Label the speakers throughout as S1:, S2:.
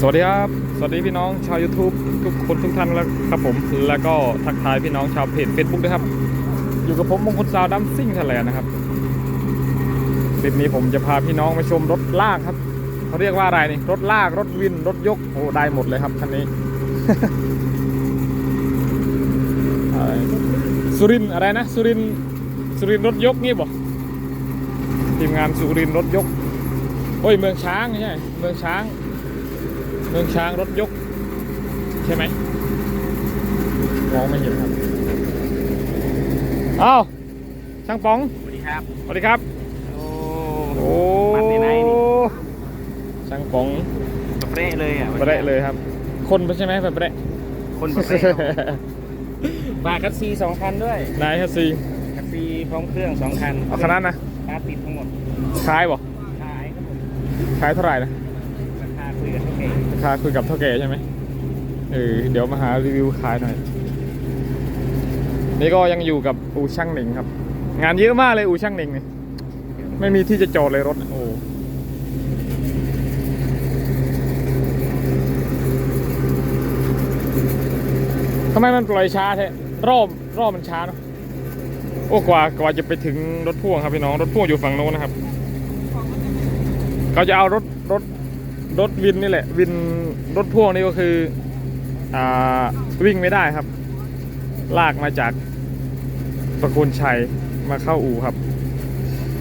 S1: สวัสดีครับ สวัสดีพี่น้องชาว YouTube ทุกคนทุกท่านแล้วครับผม แล้วก็ทักทายพี่น้องชาวเพจ Facebook ด้วยครับ อยู่กับผมมงคลสาวดัมซิ่งทะเลนะครับ คลิปนี้ผมจะพาพี่น้องมาชมรถลากครับ เขาเรียกว่าอะไรนี่ รถลาก รถวิน รถยก โอ้ ได้หมดเลยครับคันนี้ สุรินอะไรนะ สุริน สุรินรถยกนี่บอกทีมงานสุรินรถยก โอ้ย เมืองช้างไม่ใช่ เมืองช้าง เมืองช้างรถยก ใช่ไหมมองไม่เห็นครับอ้าวช่างป๋อง
S2: สวัสดีครับ
S1: สวัสดีครับ
S2: โอ้
S1: โอ้
S2: มันในไหนนี่
S1: ช่างป๋อง
S2: เปรเลยอะ
S1: ไปได้เลยครับ คนใช่ไหมไปได้
S2: คนเปรบาคัสซีสองคันด้วย
S1: นายฮัสซี
S2: คัสซีพร้อมเครื่องสองคัน
S1: เอาขนาดนะ
S2: ตาติดทั้งหมด
S1: ขายบ่
S2: ขายครับผม
S1: ขายเท่าไหร่นะ
S2: รา คุยกันโอเค
S1: ราคาคุยกับเท่าแก่ใช่ไหมเออเดี๋ยวมาหารีวิวขายหน่อย นี่ก็ยังอยู่กับอูช่างหนิงครับ งานเยอะมากเลยอูช่างหนิงนี่ไม่มีที่จะจอดเลยรถโอ้ทำไมมันปล่อยช้าแท้รอบรอบมันช้าเนอะโอ้กว่ากว่าจะไปถึงรถพ่วงครับพี่น้องรถพ่วงอยู่ฝั่งโน้นนะครับ เขาจะเอารถรถ รถวินนี่แหละ วินรถพ่วงนี่ก็คืออ่าวิ่งไม่ได้ครับ ลากมาจากประคุณชัยมาเข้าอู่ครับ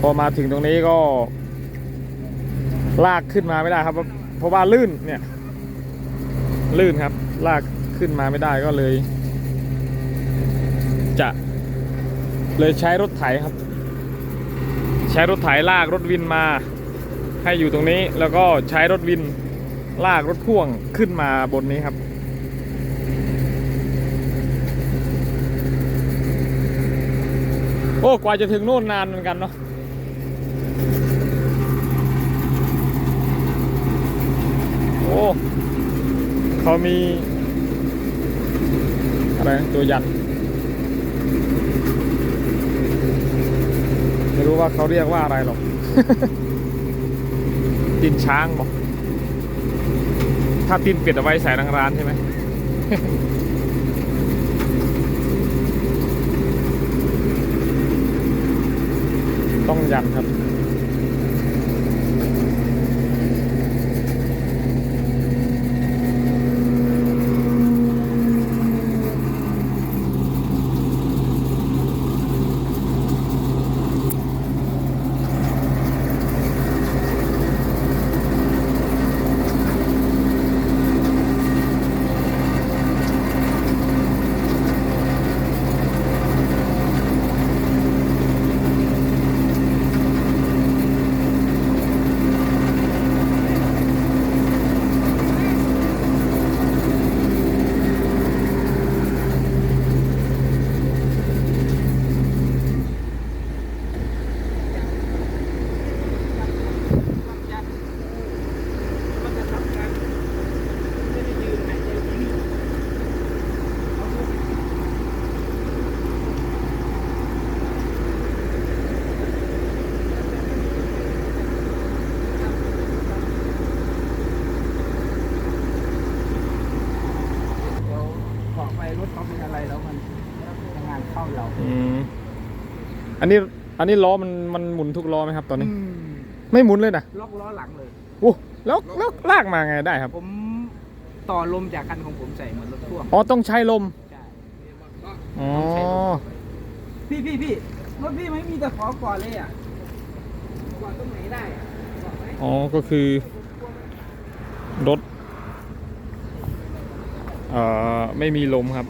S1: พอมาถึงตรงนี้ก็ ลากขึ้นมาไม่ได้ครับ เพราะว่าลื่นเนี่ย ลื่นครับ ลากขึ้นมาไม่ได้ก็เลย จะเลยใช้รถไถครับ ใช้รถไถลากรถวินมา ให้อยู่ตรงนี้แล้วก็ใช้รถวินลากรถพ่วงขึ้นมาบนนี้ครับ โอ้กว่าจะถึงนู่นนานเหมือนกันเนาะโอ้เขามี อะไรตัวยันไม่รู้ว่าเขาเรียกว่าอะไรหรอก ตีนช้างบอกถ้าตีนเป็ดเอาไว้ใส่ทางร้านใช่ไหมต้องยันครับ
S2: เดี๋ยวขอไปรถเขาเป็นอะไรแล้วมันงานเข้าเรา
S1: อืม อันนี้อันนี้ล้อมันมันหมุนทุกล้อไหมครับตอนนี้ไม่หมุนเลยนะ
S2: ล็อกล้อหลังเลย
S1: โอ้แล้วแล้วลากมาไงได้ครับ
S2: ผมต่อลมจากคันของผมใส่เหมือนรถพ่วง
S1: อ๋อต้องใช้ลม
S2: ใช่
S1: อ๋อ
S2: พี่พี่พี่รถพี่ไม่มีแต่ขอก่อนเลยอะก่อนตรงไหนได้อะบอกไหม
S1: อ๋อก็คือรถเอ่อไม่มีลมครับ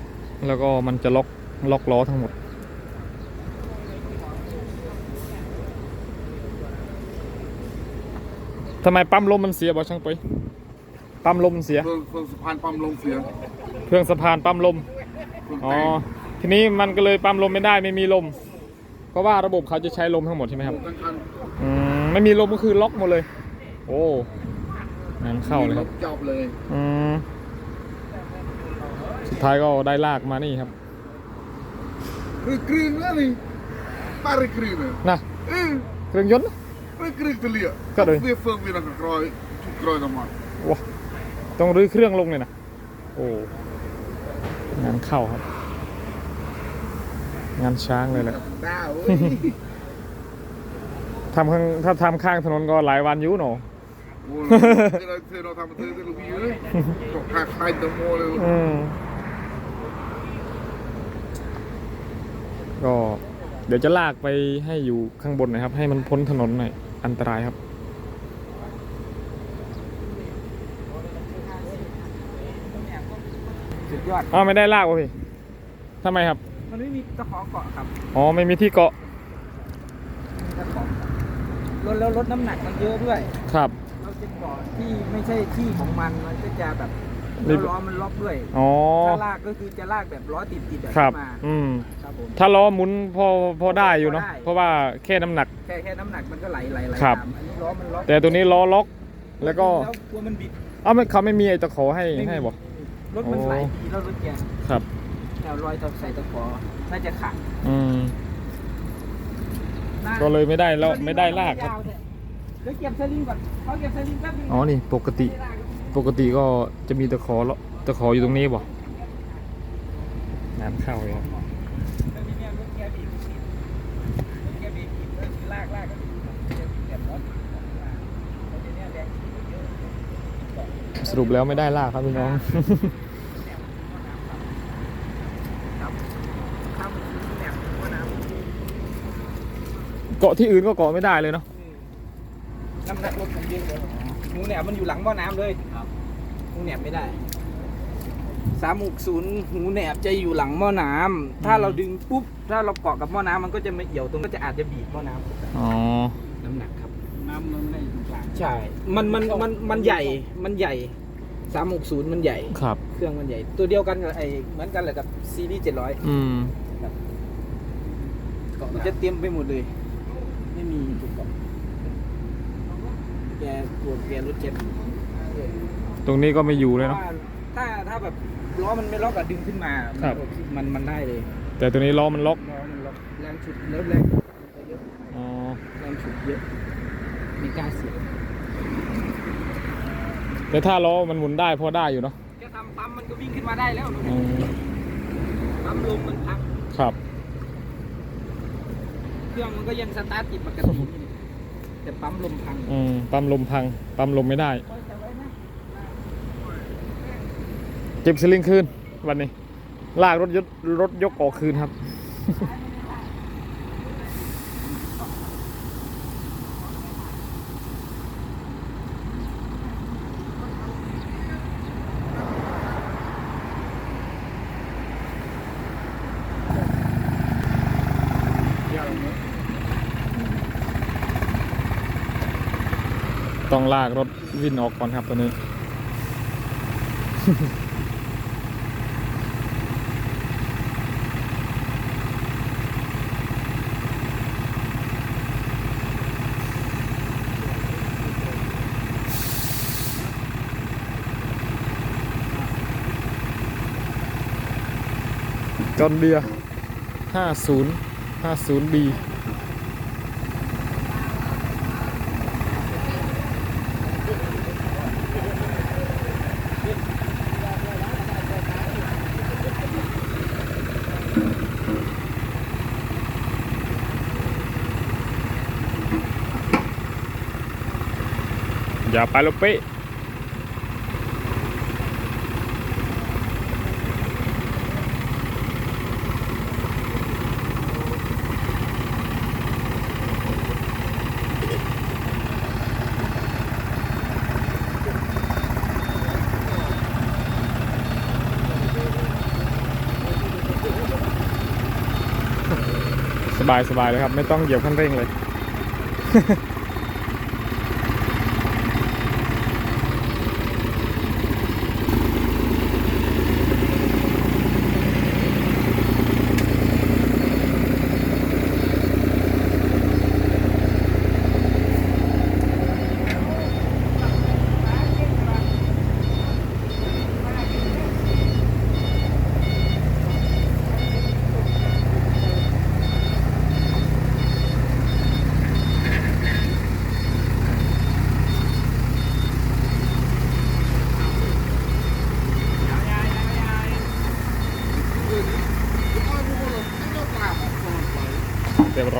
S1: แล้วก็มันจะล็อกล็อกล้อทั้งหมด ทำไมปั๊มลมมันเสียบอช่างไปยปั๊มลมมันเสีย
S3: เครื่องเครื่องสะพานปั๊มลงเสีย
S1: เครื่องสะพานปั๊มลม
S3: เครื่อง
S1: อ๋อ
S3: แต่ง
S1: ทีนี้มันก็เลยปั๊มลมไม่ได้ไม่มีลม เพราะว่าระบบเขาจะใช้ลมทั้งหมดใช่ไหมครับ
S3: ทั้งคัน
S1: อืมไม่มีลมก็คือล็อกหมดเลย โอ้งานเข้าเลยครับ
S3: จับเลย
S1: อืมสุดท้ายก็ได้ลากมานี่ครับ
S3: คือกรีนแล้วนี่ปาริกรีนเลย
S1: นะ
S3: เออ
S1: เครื่องยนต์นะ
S3: ไม่กรีนตะเลีย
S1: ก็เลย
S3: เวียเฟิงเวียนักกรอยทุกกรอยน้ำมัน
S1: ว้าต้องรื้อเครื่องลงเลยนะโอ้งานเข้าครับ งานช้างเลยแหละทำข้างถ้าทำข้างถนนก็หลายวันอยู่หนอ
S3: เราทำเธอเป็นลูกพี่เอ้ยตกขาดใครตะโมเลย
S1: ก็เดี๋ยวจะลากไปให้อยู่ข้างบนนะครับ ให้มันพ้นถนนหน่อย อันตรายครับ
S2: สุดยอด
S1: อ้าวไม่ได้ลากวะพี่ทำไมครับ
S2: มันไม่มีตะขอเกาะครับ
S1: อ๋อไม่มีที่เกาะ
S2: มีตะขอรถแล้วรถน้ำหนักมันเยอะด้วย
S1: ครับ
S2: เราจะเกาะที่ไม่ใช่ที่ของมัน มันก็จะแบบ
S1: รี
S2: แล้ว
S1: บ
S2: ล้อมันล็อกด้วย
S1: อ๋อ
S2: ถ้าลากก็คือจะลากแบบล้อติดติดๆแบบ
S1: ครับ
S2: มา
S1: อืม
S2: ครับผม
S1: ถ้าล้อหมุนพอพอได้อยู่เนาะ
S2: พอได้
S1: เพราะว่าแค่น้ำหนัก
S2: แค่แค่น้ำหนักมันก็ไหลไหลไหล
S1: ครับ
S2: ตามอันนี้ล้อมันล็อก
S1: แต่ตัวนี้ล้อล็อก แล้วก็
S2: แล้วกลัวมันบิด
S1: เอ้าไม่เขาไม่มีไอ้ตะขอให้
S2: ไม่มี
S1: ให้บอก
S2: รถมัน
S1: โอ้
S2: ไหลดีแล้วรถแก
S1: ครับ
S2: แนวรอยตะใส่ตะขอน่าจะขาด
S1: อืม
S2: น่า
S1: ก็เลยไม่ได้แล้วไม่ได้ลากครับ
S2: ยวเนี่ยเดี๋ยวเก็บสลิงก่อนเขาเก็บสลิงแป๊บนึง
S1: อ๋อ นี่ปกติ ปกติก็จะมีตะขอแล้วตะขออยู่ตรงนี้บ่น้ำเข้าเลยครับ
S2: แล้วทีเนี้ยรถแกบีบติดรถแกบีบติดก็คือยู่
S1: สรุปแล้วไม่ได้ลากครับพี่น้องเกาะที่อื่นก็เกาะไม่ได้เลยเนาะ
S2: น้ำหนักรถผมเยอะเลยหมูแหนบมันอยู่หลังบ่อน้ำเลย แหนบไม่ได้สามหกศูนย์หูแหนบจะอยู่หลังหม้อน้ำถ้าเราดึงปุ๊บ ถ้าเราเกาะกับหม้อน้ำมันก็จะไม่เอี่ยวตรงก็จะอาจจะบีบหม้อน้ำ
S1: อ๋อ
S2: น้ำหนักครับ น้ำมันไม่ได้อยู่กลางใช่ มันมันมันมันใหญ่ มันใหญ่สามหกศูนย์มันใหญ่
S1: ครับ
S2: เครื่องมันใหญ่ ตัวเดียวกันกับไอเหมือนกันเลยกับซีรีส์เจ็ดร้อย
S1: อืม
S2: มันจะเตรียมไปหมดเลย ไม่มีจุดเกาะแกกลัวแกรถเจ็บ
S1: ตรงนี้ก็ไม่อยู่เลยเนาะ
S2: ถ้าถ้าแบบล้อมันไม่ล็อกอะดึงขึ้นมา
S1: ครับ
S2: มันมันได้เลย
S1: แต่ตัวนี้ล้อมันล็อก
S2: ล้อมันล็อกแรงฉุดแล้วแรงเยอะ
S1: อ๋อ
S2: แรงฉุดเยอะไม่กล้าเสีย
S1: แต่ถ้าล้อมันหมุนได้พอได้อยู่เนาะ
S2: แกทำปั๊มมันก็วิ่งขึ้นมาได้แล้ว
S1: อืม
S2: ปั๊มลมมันพัง
S1: ครับ
S2: เครื่องมันก็ยังสตาร์ทติดปกตินี่แต่ปั๊มลมพัง
S1: อืมปั๊มลมพังปั๊มลมไม่ได้ เก็บสลิงคืนวันนี้ ลากรถยกรถยกออกคืนครับต้องลากรถวินออกก่อนครับตัวนี้ จอนเบียร์50 50B อย่าไปลุเป๊ะ บายสบายเลยครับ ไม่ต้องเหยียบคันเร่งเลย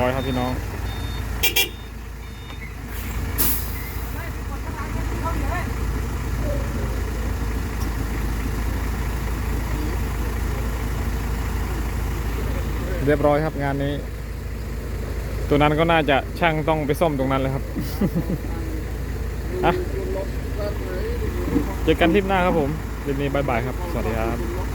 S1: รียบร้อยครับพี่น้องเรียบร้อยครับงานนี้ ตัวนั้นก็น่าจะช่างต้องไปซ่อมตรงนั้นเลยครับอะเจอกันทริปหน้าครับผมคลิปนี้บายบายครับ สวัสดีครับ